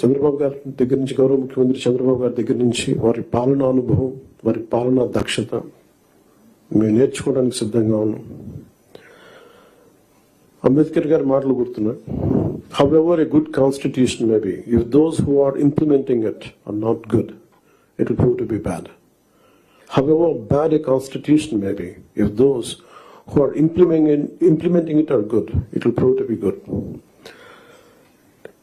చంద్రబాబు గారి దగ్గర నుంచి గౌరవ ముఖ్యమంత్రి చంద్రబాబు గారి దగ్గర నుంచి వారి పాలనా అనుభవం వారి పాలనా దక్షత మేము నేర్చుకోవడానికి సిద్ధంగా ఉన్నాం. అంబేద్కర్ గారి మాటలు గుర్తున్నా however good constitution may be if those who are implementing it are not good it will prove to be bad however bad a constitution may be if those who are implementing implementing it are good it will prove to be good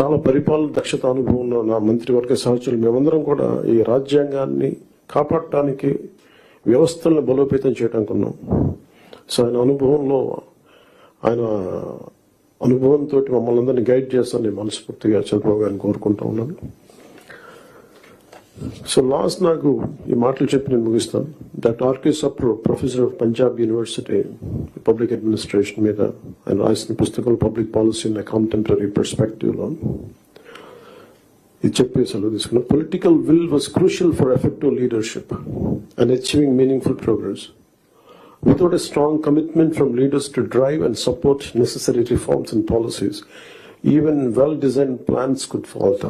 చాలా పరిపాలన దక్షత అనుభవం ఉన్న నా మంత్రివర్గ సహచరులు. మేమందరం కూడా ఈ రాజ్యాంగాన్ని కాపాడటానికి వ్యవస్థలను బలోపేతం చేయడానికి ఉన్నాం. సో ఆయన అనుభవంలో ఆయన అనుభవంతో మమ్మల్ని అందరినీ గైడ్ చేస్తానని మనస్ఫూర్తిగా చంద్రబాబు గారిని కోరుకుంటా ఉన్నాను. సో లాస్ట్ నాకు ఈ మాటలు చెప్పి నేను ముగిస్తాను doctor RK Sapru professor of Punjab university public administration మీద ఆయన రాసిన పుస్తకాలు పబ్లిక్ పాలసీ ఇన్ కాంటెంపరీ పర్స్పెక్టివ్లో ఇది చెప్పి సెలవు తీసుకున్నా political will was crucial for effective leadership and achieving meaningful progress Without a strong commitment from leaders to drive and support necessary reforms and policies, even well designed plans could falter.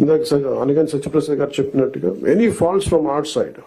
ఇందాక స- అనగానే సత్యప్రసాద్ గారు చెప్పినట్టుగా any falls from out side